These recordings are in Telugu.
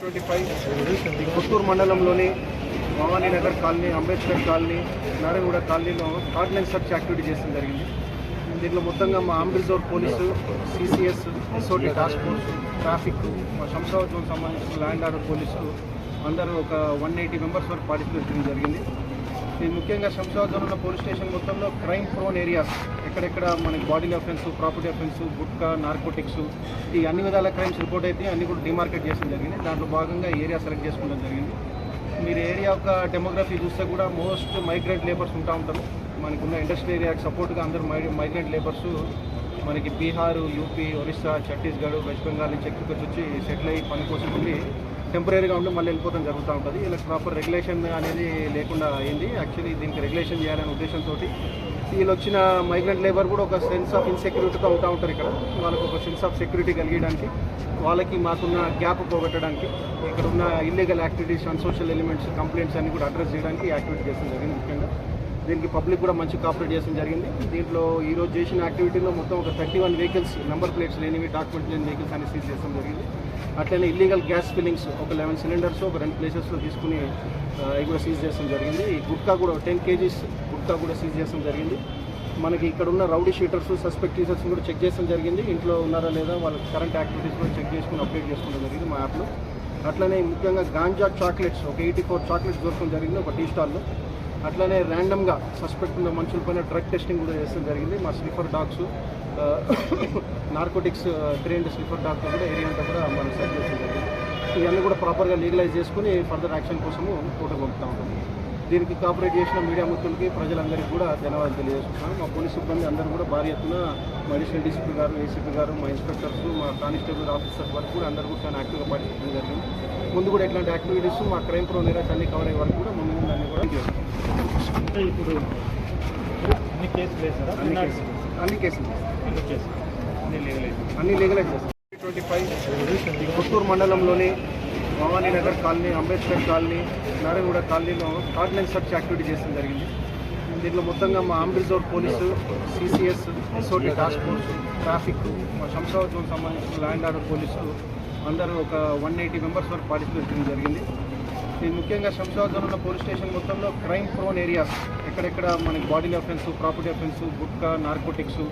ట్వంటీ ఫైవ్ పుత్తూరు మండలంలోని భవానీ నగర్ కాలనీ అంబేద్కర్ కాలనీ నారాయణగూడ కాలనీలో ఆర్డినెన్స్ సర్చ్ యాక్టివిటీ చేసిన జరిగింది. దీంట్లో మొత్తంగా మా అంబిల్జోర్ police CCS SOT task force traffic మా శంషాబాద్ జోన్ సంబంధించిన ల్యాండ్ ఆర్డర్ పోలీసులు అందరూ ఒక వన్ ఎయిటీ మెంబర్స్ వరకు పార్టిసిపేట్ చేయడం జరిగింది. ఇది ముఖ్యంగా శంషాబాద్ జోన్ ఉన్న పోలీస్ స్టేషన్ మొత్తంలో క్రైమ్ ప్రోన్ ఏరియాస్ ఎక్కడెక్కడ మనకి body offence property offence gutka narcotics ఈ అన్ని విధాల క్రైమ్స్ రిపోర్ట్ అయితే అన్ని కూడా డిమార్కెట్ చేయడం జరిగింది. దాంట్లో భాగంగా ఏరియా సెలెక్ట్ చేసుకోవడం జరిగింది. మీరు ఏరియా యొక్క డెమోగ్రఫీ చూస్తే కూడా మోస్ట్ మైగ్రెంట్ లేబర్స్ ఉంటా ఉంటారు. మనకున్న ఇండస్ట్రీ ఏరియాకి సపోర్ట్గా అందరూ మై మైగ్రెంట్ లేబర్స్ మనకి బీహార్ యూపీ ఒరిస్సా ఛత్తీస్గఢ్ వెస్ట్ బెంగాల్ నుంచి ఎక్కువ వచ్చి సెటిల్ అయ్యి పని కోసం ఉండి టెంపరీగా ఉండి మళ్ళీ వెళ్ళిపోవడం జరుగుతూ ఉంటుంది. ఇలా ప్రాపర్ రెగ్యులేషన్ అనేది లేకుండా అయింది. యాక్చువల్లీ దీనికి రెగ్యులేషన్ చేయాలనే ఉద్దేశంతో వీళ్ళు వచ్చిన మైగ్రెంట్ లేబర్ కూడా ఒక సెన్స్ ఆఫ్ ఇన్సెక్యూరిటీతో అవుతూ ఉంటారు ఇక్కడ. వాళ్ళకు ఒక సెన్స్ ఆఫ్ సెక్యూరిటీ కలిగడానికి వాళ్ళకి మాకున్న గ్యాప్ పోగొట్టడానికి ఇక్కడ ఉన్న illegal activities unsocial elements complaints అన్ని కూడా అడ్రస్ చేయడానికి యాక్టివిటీ చేసిన జరిగింది ముఖ్యంగా. దీనికి పబ్లిక్ కూడా మంచి కాపరేట్ చేయడం జరిగింది. దీంట్లో ఈరోజు చేసిన యాక్టివిటీలో మొత్తం ఒక thirty one vehicles number plates లేనివి డాక్యుమెంట్ లేని వెహికల్స్ అన్ని సీజ్ చేయడం జరిగింది. అట్లనే ఇల్లీగల్ గ్యాస్ ఫిల్లింగ్స్ ఒక లెవెన్ సిలిండర్స్ ఒక రెండు ప్లేసెస్లో తీసుకుని ఇవి కూడా సీజ్ చేయడం జరిగింది. ఈ గుట్కా కూడా టెన్ కేజీస్ అంతా కూడా సీజ్ చేయడం జరిగింది. మనకి ఇక్కడ ఉన్న రౌడీ షీటర్స్ సస్పెక్ట్ టీచర్స్ కూడా చెక్ చేయడం జరిగింది. ఇంట్లో ఉన్నారా లేదా వాళ్ళ కరెంట్ యాక్టివిటీస్ కూడా చెక్ చేసుకుని అప్డేట్ చేసుకోవడం జరిగింది మా యాప్లో అట్లనే ముఖ్యంగా గాంజా చాక్లెట్స్ ఒక ఎయిటీ ఫోర్ చాక్లెట్స్ దొరకడం జరిగింది ఒక టీ స్టాల్లో అట్లనే ర్యాండమ్గా సస్పెక్ట్ ఉన్న మనుషులపైన డ్రగ్ టెస్టింగ్ కూడా చేస్తడం జరిగింది. మా sniffer dogs narcotics trained sniffer డాగ్తో కూడా ఏరియా అంతా కూడా మనం సెట్ చేయడం జరిగింది. ఇవన్నీ కూడా ప్రాపర్గా లీగలైజ్ చేసుకుని ఫర్దర్ యాక్షన్ కోసము ఫోటో పంపుతూ ఉంటాం దీనికి కోఆపరేట్ చేసిన మీడియా మిత్రులకి ప్రజలందరికీ కూడా ధన్యవాదాలు తెలియజేస్తున్నాం మా పోలీస్ సిబ్బంది అందరూ కూడా భారీ ఎత్తున మా అడిషనల్ డీసీపీ గారు ఏసీపీ గారు మా ఇన్స్పెక్టర్స్ మా కానిస్టేబుల్ ఆఫీసర్స్ వరకు కూడా అందరూ కూడా చాలా యాక్టివ్గా పార్టిసిపేట్ చేయడం జరిగింది. ముందు కూడా ఇట్లాంటి యాక్టివిటీస్ మా క్రైమ్ ప్రో నేరాస్ అన్ని కవర్ అయ్యే వరకు కూడా ముందు ముందు అన్ని కూడా ఇప్పుడు అన్ని కేసులు అన్ని కేసులు అన్ని కేసులు అన్ని లీగలైజ్ అన్ని లీగలైజ్ ట్వంటీ ఫైవ్ పుత్తూరు మండలంలోని భవానీ నగర్ కాలనీ అంబేద్కర్ కాలనీ నారాయణగూడ కాలనీలో ఆర్డినెన్స్ సర్చ్ యాక్టివిటీ చేసిన జరిగింది. దీంట్లో మొత్తంగా మా అంబిల్జోర్ police CCS SOT task force traffic మా శంషాబాద్ జోన్ సంబంధించిన ల్యాండ్ ఆర్డర్ పోలీసు అందరూ ఒక వన్ ఎయిటీ మెంబర్స్ వరకు పార్టిసిపేట్ చేయడం జరిగింది. ఇది ముఖ్యంగా శంషాబాద్ జోన్ ఉన్న పోలీస్ స్టేషన్ మొత్తంలో క్రైమ్ ప్రోన్ ఏరియాస్ ఎక్కడెక్కడ మనకి body offence property offence gutka narcotics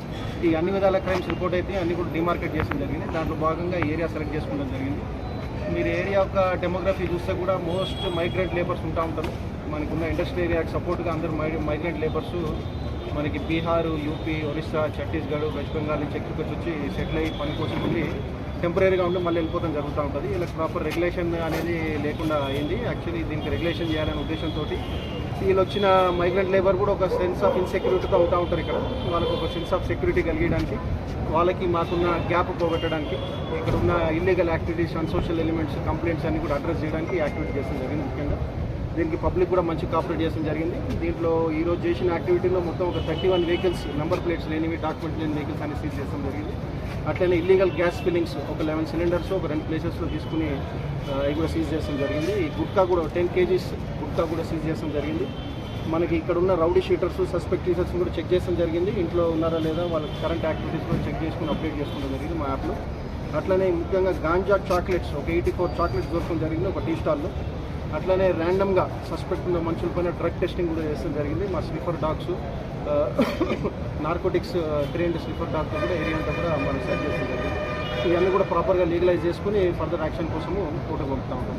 ఈ అన్ని విధాల క్రైమ్స్ రిపోర్ట్ అయితే అన్ని కూడా డిమార్కెట్ చేయడం జరిగింది. దాంట్లో భాగంగా ఏరియా సెలెక్ట్ చేసుకోవడం జరిగింది. మీరు ఏరియా యొక్క డెమోగ్రఫీ చూస్తే కూడా మోస్ట్ మైగ్రెంట్ లేబర్స్ ఉంటా ఉంటారు. మనకున్న ఇండస్ట్రీ ఏరియాకి సపోర్ట్గా అందరూ మై మైగ్రెంట్ లేబర్స్ మనకి బీహార్ యూపీ ఒరిస్సా ఛత్తీస్గఢ్ వెస్ట్ బెంగాల్ నుంచి ఎక్కువ వచ్చి సెటిల్ అయ్యి పని కోసం ఉండి టెంపరీగా ఉండి మళ్ళీ వెళ్ళిపోవడం జరుగుతూ ఉంటుంది. ఇలా ప్రాపర్ రెగ్యులేషన్ అనేది లేకుండా అయింది. యాక్చువల్లీ దీనికి రెగ్యులేషన్ చేయాలనే ఉద్దేశంతో వీళ్ళు వచ్చిన మైగ్రెంట్ లేబర్ కూడా ఒక సెన్స్ ఆఫ్ ఇన్సెక్యూరిటీతో అవుతూ ఉంటారు ఇక్కడ. వాళ్ళకు ఒక సెన్స్ ఆఫ్ సెక్యూరిటీ కలిగడానికి వాళ్ళకి మాకున్న గ్యాప్ పోగొట్టడానికి ఇక్కడ ఉన్న illegal activities unsocial elements complaints అన్ని కూడా అడ్రస్ చేయడానికి యాక్టివిటీ చేసిన జరిగింది ముఖ్యంగా. దీనికి పబ్లిక్ కూడా మంచి కాపరేట్ చేయడం జరిగింది. దీంట్లో ఈరోజు చేసిన యాక్టివిటీలో మొత్తం ఒక thirty one vehicles number plates లేనివి డాక్యుమెంట్ లేని వెహికల్స్ అన్ని సీజ్ చేయడం జరిగింది. అట్లనే ఇల్లీగల్ గ్యాస్ ఫిల్లింగ్స్ ఒక లెవెన్ సిలిండర్స్ ఒక రెండు ప్లేసెస్లో తీసుకుని ఆ, కూడా సీజ్ చేయడం జరిగింది. ఈ గుట్కా కూడా టెన్ కేజీస్ గుట్కా కూడా సీజ్ చేయడం జరిగింది. మనకి ఇక్కడ ఉన్న రౌడీ షీటర్స్ సస్పెక్ట్ టీచర్స్ కూడా చెక్ చేయడం జరిగింది. ఇంట్లో ఉన్నారా లేదా వాళ్ళ కరెంట్ యాక్టివిటీస్ కూడా చెక్ చేసుకుని అప్డేట్ చేసుకోవడం జరిగింది మా యాప్లో అట్లనే ముఖ్యంగా గాంజా చాక్లెట్స్ ఒక ఎయిటీ ఫోర్ చాక్లెట్స్ దొరకడం జరిగింది ఒక టీ స్టాల్లో అట్లనే ర్యాండమ్గా సస్పెక్ట్ ఉన్న మనుషులపైన డ్రగ్ టెస్టింగ్ కూడా చేస్తడం జరిగింది. మా sniffer dogs narcotics trained sniffer డాగ్తో కూడా ఏరియా అంతా కూడా మనం సెట్ చేయడం జరిగింది. ఇవన్నీ కూడా ప్రాపర్గా లీగలైజ్ చేసుకుని ఫర్దర్ యాక్షన్ కోసము ఫోటో పంపుతా ఉంటాం.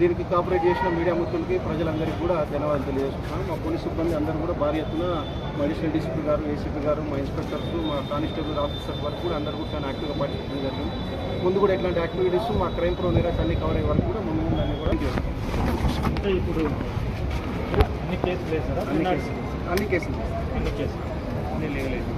దీనికి కాపరేట్ చేసిన మీడియా మిత్రులకి ప్రజలందరికీ కూడా ధన్యవాదాలు తెలియజేస్తున్నాను. మా పోలీస్ సిబ్బంది అందరూ కూడా భారీ ఎత్తున మా అడిషనల్ డీసీపీ గారు ఏసీపీ గారు మా ఇన్స్పెక్టర్స్ మా కానిస్టేబుల్ ఆఫీసర్ వరకు కూడా అందరూ కూడా చాలా యాక్టివ్గా పార్టిసిపేట్ జరిగింది. ముందు కూడా ఇట్లాంటి యాక్టివిటీస్ మా క్రైమ్ ప్రో నేరాస్ అన్ని కవర్ అయ్యే వరకు కూడా ముందు ముందు అన్ని కూడా చేస్తాం అంటే ఇప్పుడు అన్ని కేసులు వేసారా అన్ని కేసులు. అన్ని కేసులు. అన్ని కేసులు. అన్ని లీగలైజ్